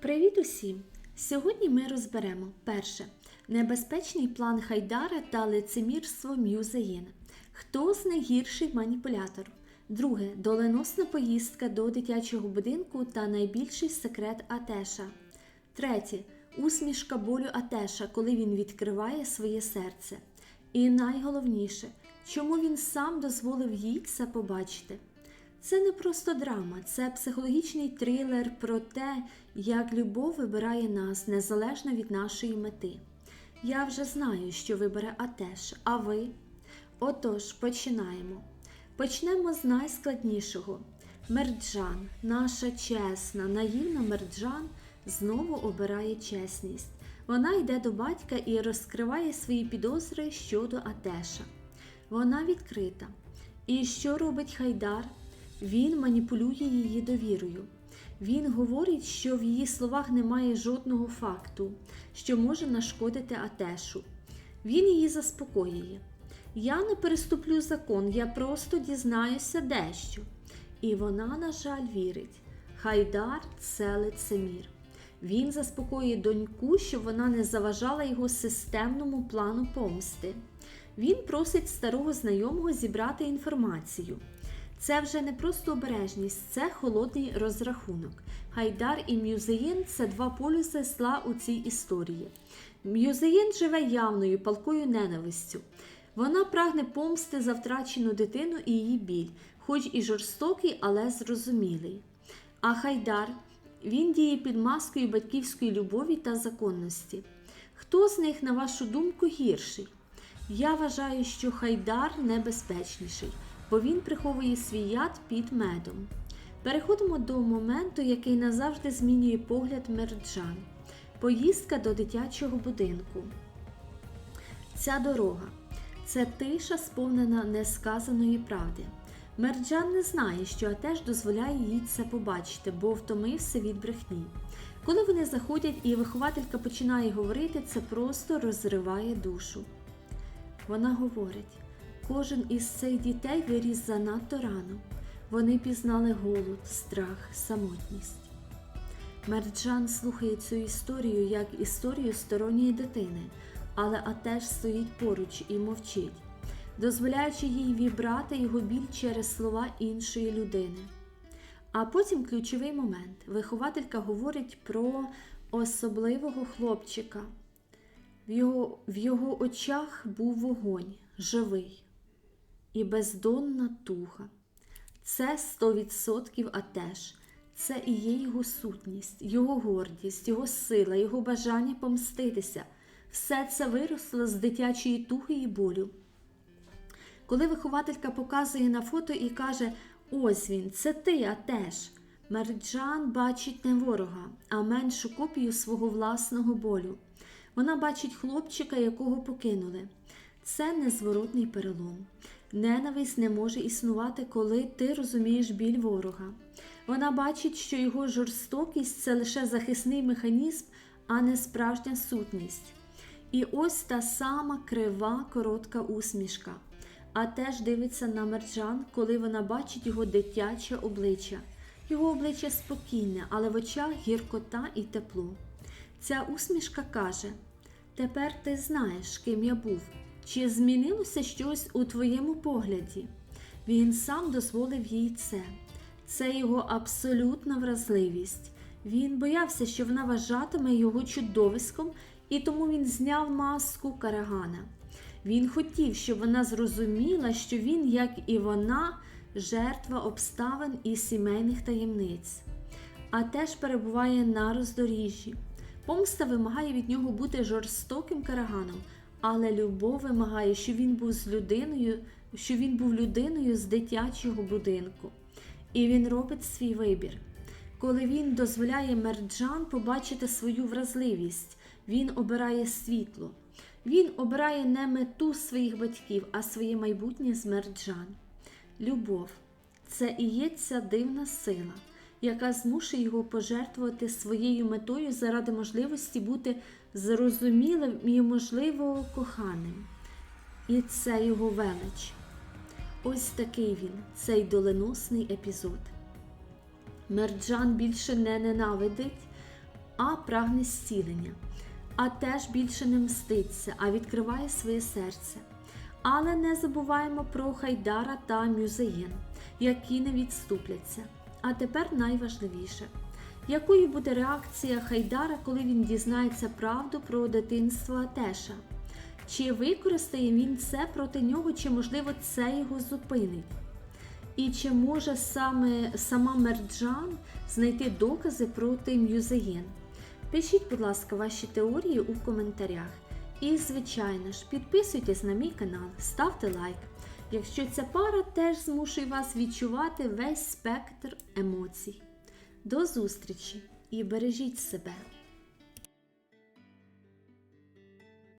Привіт усім! Сьогодні ми розберемо перше небезпечний план Хайдара та лицемірство Мюзеїн. Хто з них гірший маніпулятор? Друге доленосна поїздка до дитячого будинку та найбільший секрет Атеша. Третє усмішка болю Атеша, коли він відкриває своє серце. І найголовніше, чому він сам дозволив їй це побачити. Це не просто драма, це психологічний трилер про те, як любов вибирає нас незалежно від нашої мети. Я вже знаю, що вибере Атеш, а ви? Отож, починаємо. Почнемо з найскладнішого. Мерджан, наша чесна, наївна Мерджан, знову обирає чесність. Вона йде до батька і розкриває свої підозри щодо Атеша. Вона відкрита. І що робить Хайдар? Він маніпулює її довірою. Він говорить, що в її словах немає жодного факту, що може нашкодити Атешу. Він її заспокоює. Я не переступлю закон, я просто дізнаюся дещо. І вона, на жаль, вірить. Хайдар це лицемір. Він заспокоює доньку, щоб вона не заважала його системному плану помсти. Він просить старого знайомого зібрати інформацію. Це вже не просто обережність, це холодний розрахунок. Хайдар і Мюзеїн це два полюси зла у цій історії. Мюзеїн живе явною палкою ненавистю. Вона прагне помсти за втрачену дитину і її біль, хоч і жорстокий, але зрозумілий. А Хайдар він діє під маскою батьківської любові та законності. Хто з них, на вашу думку, гірший? Я вважаю, що Хайдар небезпечніший, бо він приховує свій яд під медом. Переходимо до моменту, який назавжди змінює погляд Мерджан. Поїздка до дитячого будинку. Ця дорога це тиша, сповнена несказаної правди. Мерджан не знає, що Атеш дозволяє їй це побачити, бо втомився від брехні. Коли вони заходять і вихователька починає говорити, це просто розриває душу. Вона говорить: кожен із цих дітей виріс занадто рано. Вони пізнали голод, страх, самотність. Мерджан слухає цю історію як історію сторонньої дитини, але Атеш стоїть поруч і мовчить, дозволяючи їй вібрати його біль через слова іншої людини. А потім ключовий момент. Вихователька говорить про особливого хлопчика. В його, в його очах був вогонь, живий і бездонна туга. Це 100% Атеш. Це і є його сутність, його гордість, його сила, його бажання помститися. Все це виросло з дитячої туги і болю. Коли вихователька показує на фото і каже: Ось він, це ти, Атеш. Мерджан бачить не ворога, а меншу копію свого власного болю. Вона бачить хлопчика, якого покинули. Це незворотний перелом. Ненависть не може існувати, коли ти розумієш біль ворога. Вона бачить, що його жорстокість це лише захисний механізм, а не справжня сутність. І ось та сама крива, коротка усмішка. А теж дивиться на мерджан, коли вона бачить його дитяче обличчя. Його обличчя спокійне, але в очах гіркота і тепло. Ця усмішка каже: Тепер ти знаєш, ким я був. Чи змінилося щось у твоєму погляді? Він сам дозволив їй це. Це його абсолютна вразливість. Він боявся, що вона вважатиме його чудовиськом, і тому він зняв маску карагана. Він хотів, щоб вона зрозуміла, що він, як і вона, жертва обставин і сімейних таємниць, а теж перебуває на роздоріжжі. Помста вимагає від нього бути жорстоким караганом, але любов вимагає, щоб він був з людиною, що він був людиною з дитячого будинку. І він робить свій вибір. Коли він дозволяє мерджан побачити свою вразливість, він обирає світло. Він обирає не мету своїх батьків, а своє майбутнє з мерджан. Любов це і є ця дивна сила, яка змушує його пожертвувати своєю метою заради можливості бути зрозумілим і, можливо, коханим. І це його велич. Ось такий він, цей доленосний епізод. Мерджан більше не ненавидить, А прагне зцілення. А теж більше не мститься, а відкриває своє серце. Але не забуваємо про Хайдара та Мюзеєн, які не відступляться. А тепер найважливіше. Якою буде реакція Хайдара, коли він дізнається правду про дитинство Атеша? Чи використає він це проти нього, чи можливо це його зупинить? І чи може саме сама Мерджан знайти докази проти Мюзеєн? Пишіть, будь ласка, ваші теорії у коментарях. І, звичайно ж, підписуйтесь на мій канал, ставте лайк, якщо ця пара теж змушує вас відчувати весь спектр емоцій. До зустрічі і бережіть себе!